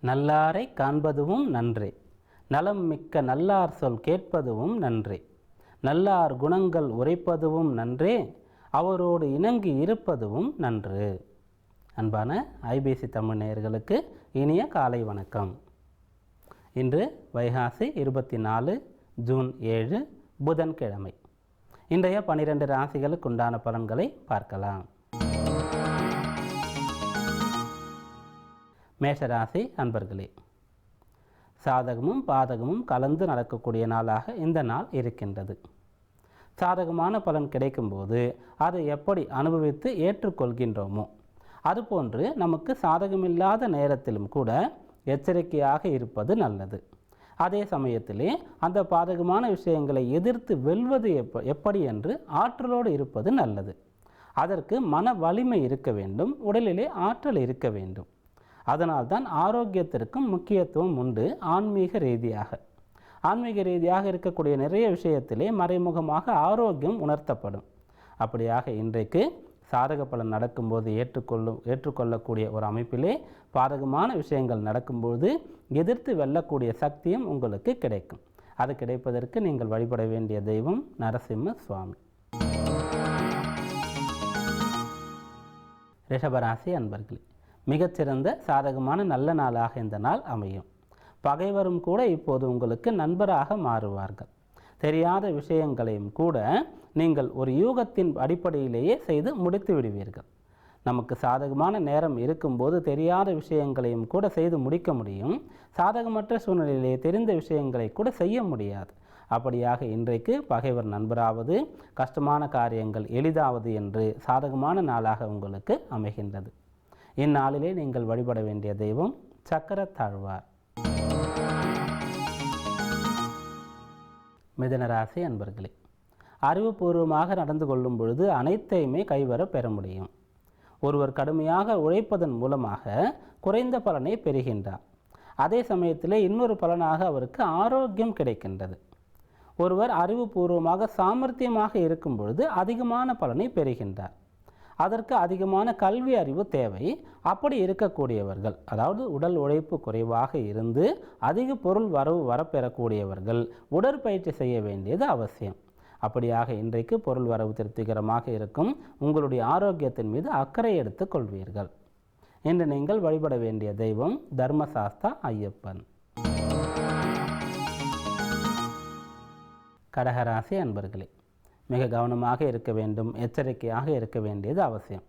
நல்லாரை காண்பதுவும் நன்றே. நலம் மிக்க நல்லார் சொல் கேட்பதுவும் நன்றே. நல்லார் குணங்கள் உரைப்பதுவும் நன்றே அவரோடு இணங்கி இருப்பதுவும் நன்று. அன்பான ஐபிசி தமிழ் நேயர்களுக்கு இனிய காலை வணக்கம். இன்று வைகாசி இருபத்தி நாலு ஜூன் ஏழு புதன்கிழமை. இன்றைய பனிரெண்டு ராசிகளுக்கு உண்டான பலன்களை பார்க்கலாம். மேஷராசி அன்பர்களே சாதகமும் பாதகமும் கலந்து நடக்கக்கூடிய நாளாக இந்த நாள் இருக்கின்றது. சாதகமான பலன் கிடைக்கும்போது அதை எப்படி அனுபவித்து ஏற்றுக்கொள்கின்றோமோ அதுபோன்று நமக்கு சாதகமில்லாத நேரத்திலும் கூட எச்சரிக்கையாக இருப்பது நல்லது. அதே சமயத்திலே அந்த பாதகமான விஷயங்களை எதிர்த்து வெல்வது எப்ப எப்படி என்று ஆற்றலோடு இருப்பது நல்லது. அதற்கு மன வலிமை இருக்க வேண்டும் உடலிலே ஆற்றல் இருக்க வேண்டும். அதனால்தான் ஆரோக்கியத்திற்கும் முக்கியத்துவம் உண்டு ஆன்மீக ரீதியாக. ஆன்மீக ரீதியாக இருக்கக்கூடிய நிறைய விஷயத்திலே மறைமுகமாக ஆரோக்கியம் உணர்த்தப்படும். அப்படியாக இன்றைக்கு சாதக பலன் நடக்கும்போது ஏற்றுக்கொள்ளும் ஏற்றுக்கொள்ளக்கூடிய ஒரு அமைப்பிலே பாதகமான விஷயங்கள் நடக்கும்போது எதிர்த்து வெல்லக்கூடிய சக்தியும் உங்களுக்கு கிடைக்கும். அது கிடைப்பதற்கு நீங்கள் வழிபட வேண்டிய தெய்வம் நரசிம்ம சுவாமி. ரிஷபராசி அன்பர்களே மிகச்சிறந்த சாதகமான நல்ல நாளாக இந்த நாள் அமையும். பகைவரும் கூட இப்போது உங்களுக்கு நண்பராக மாறுவார்கள். தெரியாத விஷயங்களையும் கூட நீங்கள் ஒரு யூகத்தின் அடிப்படையிலேயே செய்து முடித்து விடுவீர்கள். நமக்கு சாதகமான நேரம் இருக்கும்போது தெரியாத விஷயங்களையும் கூட செய்து முடிக்க முடியும். சாதகமற்ற சூழ்நிலையிலே தெரிந்த விஷயங்களை கூட செய்ய முடியாது. அப்படியாக இன்றைக்கு பகைவர் நண்பராவது கஷ்டமான காரியங்கள் எளிதாவது என்று சாதகமான நாளாக உங்களுக்கு அமைகின்றது. இந்நாளிலே நீங்கள் வழிபட வேண்டிய தெய்வம் சக்கரத்தாழ்வார். மிதனராசி அன்பர்களே அறிவுபூர்வமாக நடந்து கொள்ளும் பொழுது அனைத்தையுமே கைவர பெற முடியும். ஒருவர் கடுமையாக உழைப்பதன் மூலமாக குறைந்த பலனை பெறுகின்றார். அதே சமயத்தில் இன்னொரு பலனாக அவருக்கு ஆரோக்கியம் கிடைக்கின்றது. ஒருவர் அறிவுபூர்வமாக சாமர்த்தியமாக இருக்கும் பொழுது அதிகமான பலனை பெறுகின்றார். அதற்கு அதிகமான கல்வி அறிவு தேவை. அப்படி இருக்கக்கூடியவர்கள் அதாவது உடல் உழைப்பு குறைவாக இருந்து அதிக பொருள் வரவு வரப்பெறக்கூடியவர்கள் உடற்பயிற்சி செய்ய வேண்டியது அவசியம். அப்படியாக இன்றைக்கு பொருள் வரவு திருப்திகரமாக இருக்கும் உங்களுடைய ஆரோக்கியத்தின் மீது அக்கறை எடுத்துக் கொள்வீர்கள். இன்று நீங்கள் வழிபட வேண்டிய தெய்வம் தர்மசாஸ்தா ஐயப்பன். கடகராசி அன்பர்களே மிக கவனமாக இருக்க வேண்டும் எச்சரிக்கையாக இருக்க வேண்டியது அவசியம்.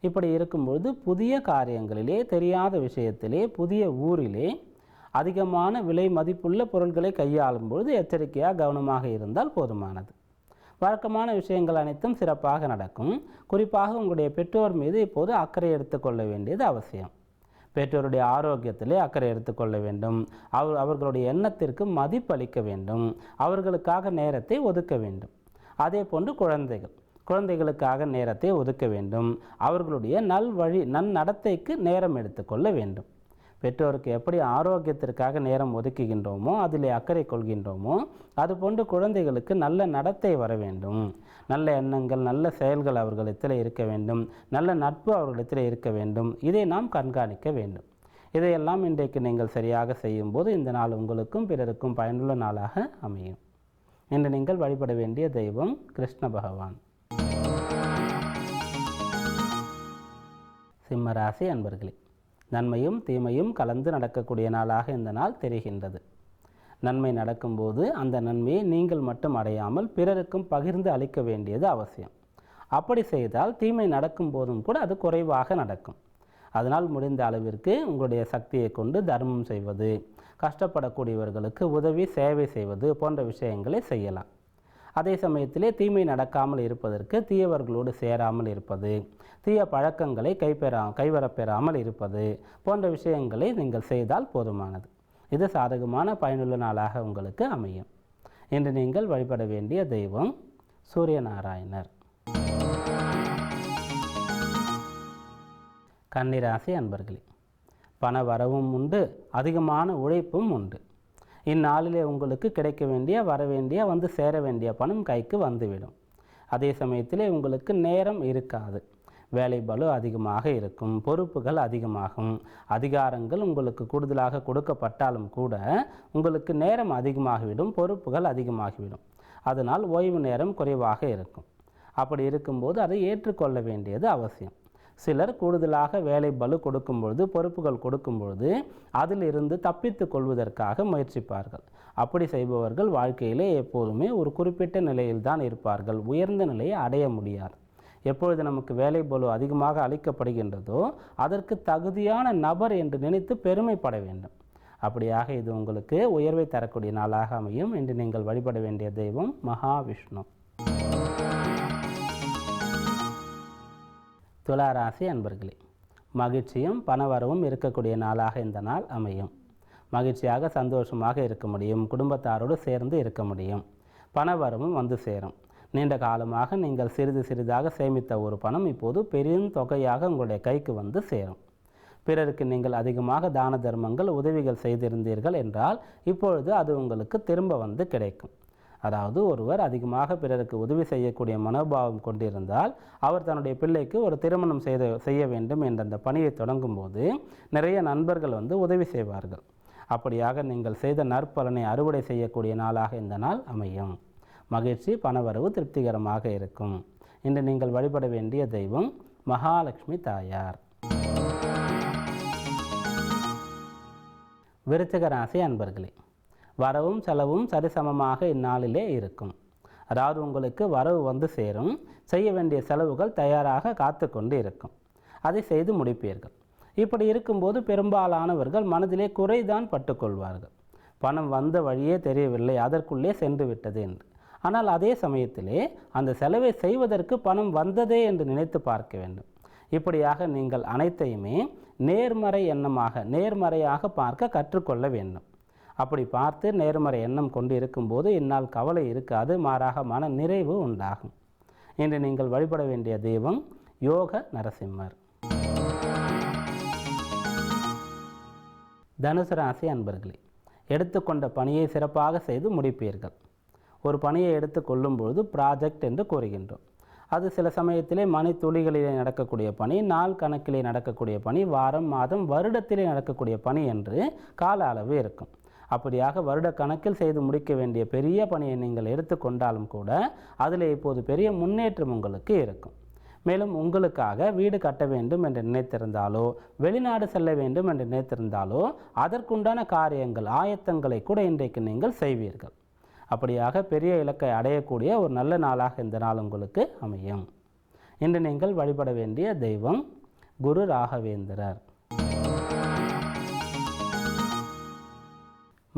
இப்படி இருக்கும்பொழுது புதிய காரியங்களிலே தெரியாத விஷயத்திலே புதிய ஊரிலே அதிகமான விலை மதிப்புள்ள பொருட்களை கையாளும் பொழுது எச்சரிக்கையாக கவனமாக இருந்தால் போதுமானது. வழக்கமான விஷயங்கள் அனைத்தும் சிறப்பாக நடக்கும். குறிப்பாக உங்களுடைய பெற்றோர் மீது இப்போது அக்கறை எடுத்துக்கொள்ள வேண்டியது அவசியம். பெற்றோருடைய ஆரோக்கியத்திலே அக்கறை எடுத்துக்கொள்ள வேண்டும். அவர் அவர்களுடைய எண்ணத்திற்கு மதிப்பளிக்க வேண்டும். அவர்களுக்காக நேரத்தை ஒதுக்க வேண்டும். அதே போன்று குழந்தைகள். குழந்தைகளுக்காக நேரத்தை ஒதுக்க வேண்டும். அவர்களுடைய நல் வழி நன்னடத்தைக்கு நேரம் எடுத்துக்கொள்ள வேண்டும். பெற்றோருக்கு எப்படி ஆரோக்கியத்திற்காக நேரம் ஒதுக்குகின்றோமோ அதிலே அக்கறை கொள்கின்றோமோ அதுபோன்று குழந்தைகளுக்கு நல்ல நடத்தை வர வேண்டும். நல்ல எண்ணங்கள் நல்ல செயல்கள் அவர்களிடத்தில் இருக்க வேண்டும். நல்ல நட்பு அவர்களிடத்தில் இருக்க வேண்டும். இதை நாம் கண்காணிக்க வேண்டும். இதையெல்லாம் இன்றைக்கு நீங்கள் சரியாக செய்யும்போது இந்த நாள் உங்களுக்கும் பிறருக்கும் பயனுள்ள நாளாக அமையும். என்று நீங்கள் வழிபட வேண்டிய தெய்வம் கிருஷ்ண பகவான். சிம்மராசி அன்பர்களே நன்மையும் தீமையும் கலந்து நடக்கக்கூடிய நாளாக இந்த நாள் தெரிகின்றது. நன்மை நடக்கும்போது அந்த நன்மையை நீங்கள் மட்டும் அடையாமல் பிறருக்கும் பகிர்ந்து அளிக்க வேண்டியது அவசியம். அப்படி செய்தால் தீமை நடக்கும் போதும் கூட அது குறைவாக நடக்கும். அதனால் முடிந்த அளவிற்கு உங்களுடைய சக்தியை கொண்டு தர்மம் செய்வது கஷ்டப்படக்கூடியவர்களுக்கு உதவி சேவை செய்வது போன்ற விஷயங்களை செய்யலாம். அதே சமயத்திலே தீமை நடக்காமல் இருப்பதற்கு தீயவர்களோடு சேராமல் இருப்பது தீய பழக்கங்களை கைப்பெறா கைவரப்பெறாமல் இருப்பது போன்ற விஷயங்களை நீங்கள் செய்தால் போதுமானது. இது சாதகமான பயனுள்ள நாளாக உங்களுக்கு அமையும். இன்று நீங்கள் வழிபட வேண்டிய தெய்வம் சூரியநாராயணர். கன்னிராசி அன்பர்களே பண வரவும் உண்டு அதிகமான உழைப்பும் உண்டு. இந்நாளிலே உங்களுக்கு கிடைக்க வேண்டிய வர வேண்டிய வந்து சேர வேண்டிய பணம் கைக்கு வந்துவிடும். அதே சமயத்திலே உங்களுக்கு நேரம் இருக்காது. வேலை பலு அதிகமாக இருக்கும் பொறுப்புகள் அதிகமாகும். அதிகாரங்கள் உங்களுக்கு கூடுதலாக கொடுக்கப்பட்டாலும் கூட உங்களுக்கு நேரம் அதிகமாகிவிடும் பொறுப்புகள் அதிகமாகிவிடும். அதனால் ஓய்வு நேரம் குறைவாக இருக்கும். அப்படி இருக்கும்போது அதை ஏற்றுக்கொள்ள வேண்டியது அவசியம். சிலர் கூடுதலாக வேலை பலு கொடுக்கும் பொழுது பொறுப்புகள் கொடுக்கும் பொழுது அதிலிருந்து தப்பித்து கொள்வதற்காக முயற்சிப்பார்கள். அப்படி செய்பவர்கள் வாழ்க்கையிலே எப்போதுமே ஒரு குறிப்பிட்ட நிலையில்தான் இருப்பார்கள். உயர்ந்த நிலையை அடைய முடியாது. எப்பொழுது நமக்கு வேலை பலு அதிகமாக அளிக்கப்படுகின்றதோ அதற்கு தகுதியான நபர் என்று நினைத்து பெருமைப்பட வேண்டும். அப்படியாக இது உங்களுக்கு உயர்வை தரக்கூடிய நாளாக அமையும் என்று நீங்கள் வழிபட வேண்டிய தெய்வம் மகாவிஷ்ணு. துளாராசி அன்பர்களே மகிழ்ச்சியும் பணவரவும் இருக்கக்கூடிய நாளாக இந்த நாள் அமையும். மகிழ்ச்சியாக சந்தோஷமாக இருக்க முடியும் குடும்பத்தாரோடு சேர்ந்து இருக்க முடியும் பணவரவும் வந்து சேரும். நீண்ட காலமாக நீங்கள் சிறிது சிறிதாக சேமித்த ஒரு பணம் இப்போது பெரும் தொகையாக உங்களுடைய கைக்கு வந்து சேரும். பிறருக்கு நீங்கள் அதிகமாக தான தர்மங்கள் உதவிகள் செய்திருந்தீர்கள் என்றால் இப்பொழுது அது உங்களுக்கு திரும்ப வந்து கிடைக்கும். அதாவது ஒருவர் அதிகமாக பிறருக்கு உதவி செய்யக்கூடிய மனோபாவம் கொண்டிருந்தால் அவர் தன்னுடைய பிள்ளைக்கு ஒரு திருமணம் செய்த செய்ய வேண்டும் என்ற அந்த பணியை தொடங்கும்போது நிறைய நண்பர்கள் வந்து உதவி செய்வார்கள். அப்படியாக நீங்கள் செய்த நற்பலனை அறுவடை செய்யக்கூடிய நாளாக இந்த நாள் அமையும். மகிழ்ச்சி பணவரவு திருப்திகரமாக இருக்கும். இன்று நீங்கள் வழிபட வேண்டிய தெய்வம் மகாலட்சுமி தாயார். விருச்சக ராசி அன்பர்களே வரவும் செலவும் சரிசமமாக இந்நாளிலே இருக்கும். அதாவது உங்களுக்கு வரவு வந்து சேரும். செய்ய வேண்டிய செலவுகள் தயாராக காத்து கொண்டு இருக்கும் அதை செய்து முடிப்பீர்கள். இப்படி இருக்கும்போது பெரும்பாலானவர்கள் மனதிலே குறைதான் பட்டுக்கொள்வார்கள் பணம் வந்த வழியே தெரியவில்லை அதற்குள்ளே சென்று விட்டது என்று. ஆனால் அதே சமயத்திலே அந்த செலவை செய்வதற்கு பணம் வந்ததே என்று நினைத்து பார்க்க வேண்டும். இப்படியாக நீங்கள் அனைத்தையுமே நேர்மறை எண்ணமாக நேர்மறையாக பார்க்க கற்றுக்கொள்ள வேண்டும். அப்படி பார்த்து நேர்மறை எண்ணம் கொண்டு இருக்கும்போது இந்நாள் கவலை இருக்காது மாறாக மன நிறைவு உண்டாகும். இன்று நீங்கள் வழிபட வேண்டிய தெய்வம் யோக நரசிம்மர். தனுசு ராசி அன்பர்களே எடுத்துக்கொண்ட பணியை சிறப்பாக செய்து முடிப்பீர்கள். ஒரு பணியை எடுத்து கொள்ளும்பொழுது ப்ராஜெக்ட் என்று கூறுகின்றோம். அது சில சமயத்திலே மணித்துளிகளிலே நடக்கக்கூடிய பணி நாள் கணக்கிலே நடக்கக்கூடிய பணி வாரம் மாதம் வருடத்திலே நடக்கக்கூடிய பணி என்று கால அளவு இருக்கும். அப்படியாக வருட கணக்கில் செய்து முடிக்க வேண்டிய பெரிய பணியை நீங்கள் எடுத்துக்கொண்டாலும் கூட அதில் இப்போது பெரிய முன்னேற்றம் உங்களுக்கு இருக்கும். மேலும் உங்களுக்காக வீடு கட்ட வேண்டும் என்று நினைத்திருந்தாலோ வெளிநாடு செல்ல வேண்டும் என்று நினைத்திருந்தாலோ அதற்குண்டான காரியங்கள் ஆயத்தங்களை கூட இன்றைக்கு நீங்கள் செய்வீர்கள். அப்படியாக பெரிய இலக்கை அடையக்கூடிய ஒரு நல்ல நாளாக இந்த நாள் உங்களுக்கு அமையும். இன்று நீங்கள் வழிபட வேண்டிய தெய்வம் குரு ராகவேந்திரர்.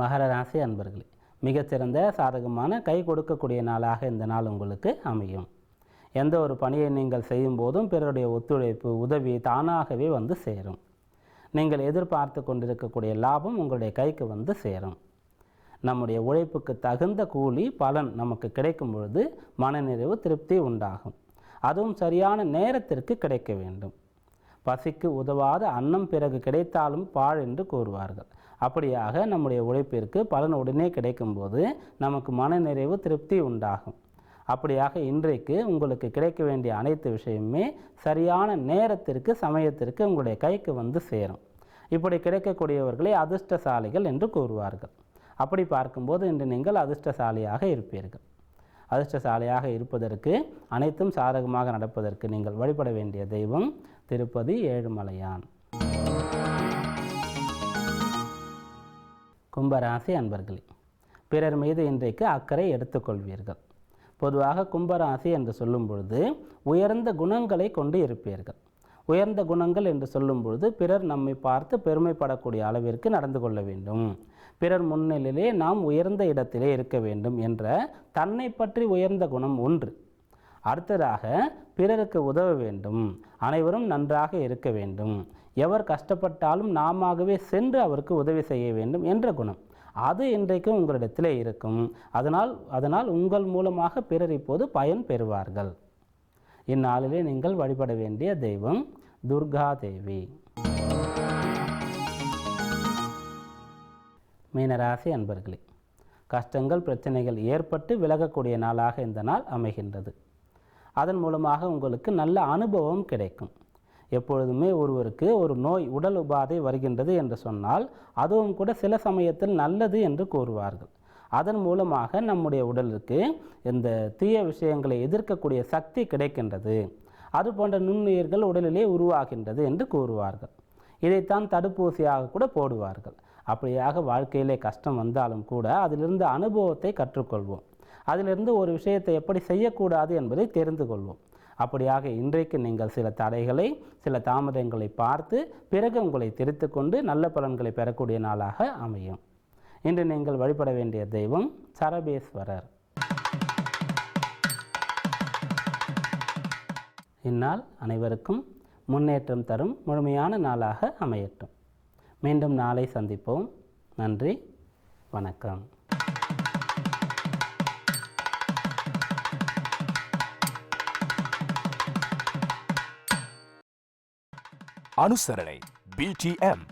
மகர ராசி அன்பர்களே மிகச்சிறந்த சாதகமான கை கொடுக்கக்கூடிய நாளாக இந்த நாள் உங்களுக்கு அமையும். எந்த ஒரு பணியை நீங்கள் செய்யும் போதும் பிறருடைய ஒத்துழைப்பு உதவி தானாகவே வந்து சேரும். நீங்கள் எதிர்பார்த்து கொண்டிருக்கக்கூடிய லாபம் உங்களுடைய கைக்கு வந்து சேரும். நம்முடைய உழைப்புக்கு தகுந்த கூலி பலன் நமக்கு கிடைக்கும் பொழுது மனநிறைவு திருப்தி உண்டாகும். அதுவும் சரியான நேரத்திற்கு கிடைக்க வேண்டும். பசிக்கு உதவாத அன்னம் பிறகு கிடைத்தாலும் பாழ் என்று கூறுவார்கள். அப்படியாக நம்முடைய உழைப்பிற்கு பலன் உடனே கிடைக்கும்போது நமக்கு மனநிறைவு திருப்தி உண்டாகும். அப்படியாக இன்றைக்கு உங்களுக்கு கிடைக்க வேண்டிய அனைத்து விஷயமுமே சரியான நேரத்திற்கு சமயத்திற்கு உங்களுடைய கைக்கு வந்து சேரும். இப்படி கிடைக்கக்கூடியவர்களை அதிர்ஷ்டசாலிகள் என்று கூறுவார்கள். அப்படி பார்க்கும்போது இன்று நீங்கள் அதிர்ஷ்டசாலியாக இருப்பீர்கள். அதிர்ஷ்டசாலியாக இருப்பதற்கு அனைத்தும் சாதகமாக நடப்பதற்கு நீங்கள் வழிபட வேண்டிய தெய்வம் திருப்பதி ஏழுமலையான். கும்பராசி அன்பர்களே பிறர் மீது இன்றைக்கு அக்கறை எடுத்துக்கொள்வீர்கள். பொதுவாக கும்பராசி என்று சொல்லும் பொழுது உயர்ந்த குணங்களை கொண்டு இருப்பீர்கள். உயர்ந்த குணங்கள் என்று சொல்லும் பொழுது பிறர் நம்மை பார்த்து பெருமைப்படக்கூடிய அளவிற்கு நடந்து கொள்ள வேண்டும். பிறர் முன்னிலையிலே நாம் உயர்ந்த இடத்திலே இருக்க வேண்டும் என்ற தன்னை பற்றி உயர்ந்த குணம் ஒன்று. அடுத்ததாக பிறருக்கு உதவ வேண்டும். அனைவரும் நன்றாக இருக்க வேண்டும். எவர் கஷ்டப்பட்டாலும் நாமாகவே சென்று அவருக்கு உதவி செய்ய வேண்டும் என்ற குணம். அது இன்றைக்கும் உங்களிடத்திலே இருக்கும். அதனால் அதனால் உங்கள் மூலமாக பிறர் இப்போது பயன் பெறுவார்கள். இந்நாளிலே நீங்கள் வழிபட வேண்டிய தெய்வம் துர்கா தேவி. மீனராசி அன்பர்களே கஷ்டங்கள் பிரச்சனைகள் ஏற்பட்டு விலகக்கூடிய நாளாக இந்த நாள் அமைகின்றது. அதன் மூலமாக உங்களுக்கு நல்ல அனுபவம் கிடைக்கும். எப்பொழுதுமே ஒருவருக்கு ஒரு நோய் உடல் உபாதை வருகின்றது என்று சொன்னால் அதுவும் கூட சில சமயத்தில் நல்லது என்று கூறுவார்கள். அதன் மூலமாக நம்முடைய உடலுக்கு இந்த தீய விஷயங்களை எதிர்க்கக்கூடிய சக்தி கிடைக்கின்றது. அது போன்ற நுண்ணுயிர்கள் உடலிலே உருவாகின்றது என்று கூறுவார்கள். இதைத்தான் தடுப்பூசியாக கூட போடுவார்கள். அப்படியாக வாழ்க்கையிலே கஷ்டம் வந்தாலும் கூட அதிலிருந்து அனுபவத்தை கற்றுக்கொள்வோம். அதிலிருந்து ஒரு விஷயத்தை எப்படி செய்யக்கூடாது என்பதை தெரிந்து கொள்வோம். அப்படியாக இன்றைக்கு நீங்கள் சில தடைகளை சில தாமதங்களை பார்த்து பிறகு உங்களை திருத்து கொண்டு நல்ல பலன்களை பெறக்கூடிய நாளாக அமையும். இன்று நீங்கள் வழிபட வேண்டிய தெய்வம் சரபேஸ்வரர். இந்நாள் அனைவருக்கும் முன்னேற்றம் தரும் முழுமையான நாளாக அமையட்டும். மீண்டும் நாளை சந்திப்போம். நன்றி. வணக்கம். அனுசரணை பிடிஎம்